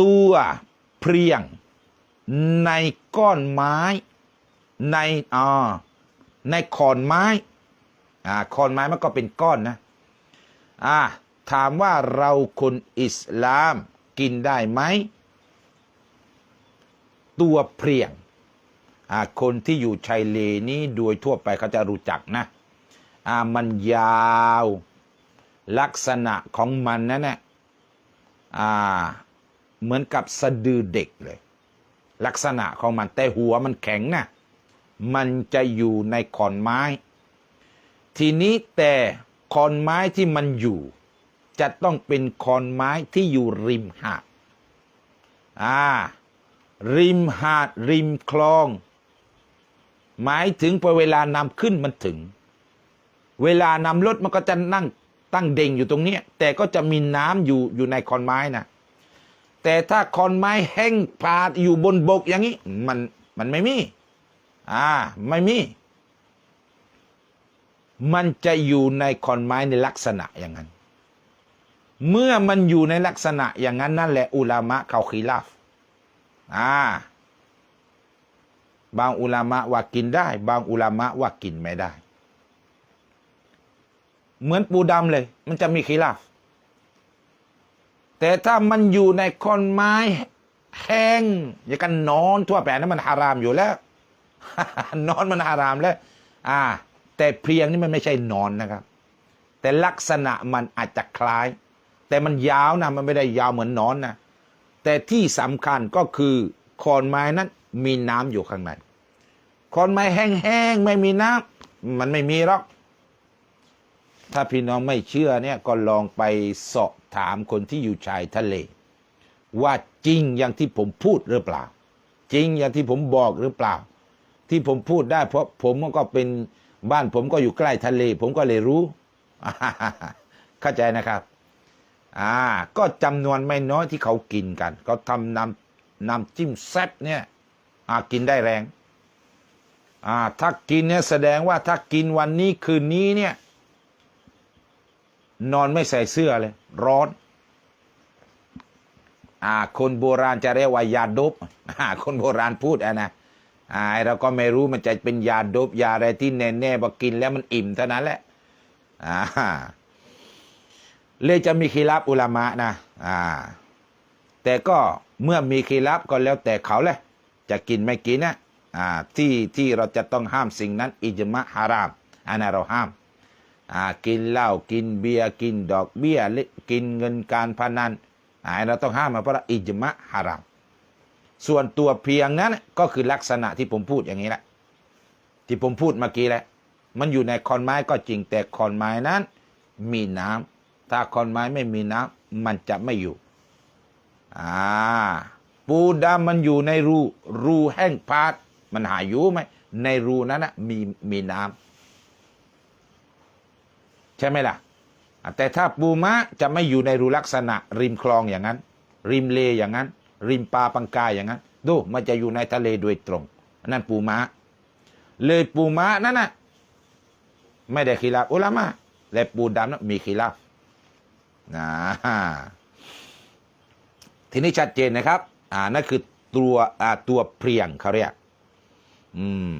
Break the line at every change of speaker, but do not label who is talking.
ตัวเพรียง ในก้อนไม้ ในอ่าในขอนไม้อ่าขอนไม้มันก็เป็นก้อนนะอ่าถามว่าเราคนอิสลามกินได้ไหม ตัวเพรียงอ่าคนที่อยู่ชายเลนี้โดยทั่วไปเขาจะรู้จักนะอ่ามันยาว ลักษณะของมันนั่นแหละอ่า เหมือนกับสะดือเด็กเลย ลักษณะของมันแต่หัวมันแข็งนะมันจะอยู่ในขอนไม้ ทีนี้แต่ขอนไม้ที่มันอยู่ จะต้องเป็นขอนไม้ที่อยู่ริมหาดอ่า ริมหาดริมคลอง หมายถึงพอเวลานำขึ้นมันถึง เวลานำรถมันก็จะนั่งตั้งเด่งอยู่ตรงนี้แต่ก็จะมีน้ำอยู่อยู่ในคอนไม้น่ะ แต่ถ้าคอนไม้แห้งผาดอยู่บนบกอย่างนี้ มันมันไม่มี อ่า ไม่มี มันจะอยู่ในคอนไม้ในลักษณะอย่างนั้น เมื่อมันอยู่ในลักษณะอย่างนั้นนั่นแหละอุลามะเขาขีลาฟอ่า บางอุลามะว่ากินได้ บางอุลามะว่ากินไม่ได้ เหมือนปูดำเลย มันจะมีขีลาฟ แต่ถ้ามันอยู่ในคอนไม้แห้งอย่างกันนอนทั่วไปนั้นมันฮารามอยู่แล้ว นอนมันฮารามแล้ว อ่า แต่เพียงนี่มันไม่ใช่นอนนะครับ แต่ลักษณะมันอาจจะคล้าย แต่มันยาวนะมันไม่ได้ยาวเหมือนนอนนะแต่ที่สำคัญก็คือขอนไม้นั้นมีน้ำอยู่ข้างในขอนไม้แห้งๆไม่มีน้ำมันไม่มีหรอก ถ้าพี่น้องไม่เชื่อเนี่ยก็ลองไปสอบถามคนที่อยู่ชายทะเล ว่าจริงอย่างที่ผมพูดหรือเปล่า จริงอย่างที่ผมบอกหรือเปล่า ที่ผมพูดได้เพราะผมก็เป็นบ้านผมก็อยู่ใกล้ทะเล ผมก็เลยรู้ เข้าใจนะครับ อ่า ก็จำนวนไม่น้อยที่เขากินกันเขาทำน้ำน้ำจิ้มแซ่บเนี่ยอ่ากินได้แรง อ่า ถ้ากินเนี่ยแสดงว่าถ้ากินวันนี้คืนนี้เนี่ย นอนไม่ใส่เสื้อเลย ร้อน อ่า คนโบราณจะเรียกว่ายาดบอ่า คนโบราณพูดอะนะอ่าเราก็ไม่รู้มันจะเป็นยาดบยาอะไรที่แน่ๆพอกินแล้วมันอิ่มเท่านั้นแหละอ่าเลยจะมีคีรับอุลามะนะอ่า แต่ก็เมื่อมีคีรับก็แล้วแต่เขาแหละจะกินไม่กินนะอ่าที่ที่เราจะต้องห้ามสิ่งนั้น อิจมะฮารามอันนั้นเราห้าม อ่ากินเหล้ากินเบียร์กินดอกเบี้ยกินเงินการพนันอ่าเราต้องห้ามมาเพราะอิจมะฮารามส่วนตัวเพียงนั้นก็คือลักษณะที่ผมพูดอย่างนี้แหละ ที่ผมพูดเมื่อกี้แหละ มันอยู่ในคอนไม้ก็จริงแต่คอนไม้นั้น มีน้ำถ้าคอนไม้ไม่มีน้ำมันจะไม่อยู่อ่าปูดำมันอยู่ในรูรูแห้งพาดมันหายอยู่ไหมในรูนั้นนะมีมีน้ำ ใช่ไหมล่ะ แต่ถ้าปูม้าจะไม่อยู่ในรูลักษณะ ริมคลองอย่างนั้น ริมเลอย่างนั้น ริมปาปังกายอย่างนั้น ดูมันจะอยู่ในทะเลโดยตรง นั่นปูม้าเลยปูม้านั่นนะไม่ได้ขีลาอุลามะและปูดำนั้นมีขีลานะทีนี้ชัดเจนนะครับ อ่านั่นคือตัวอ่าตัวเพียงเขาเรียกอืม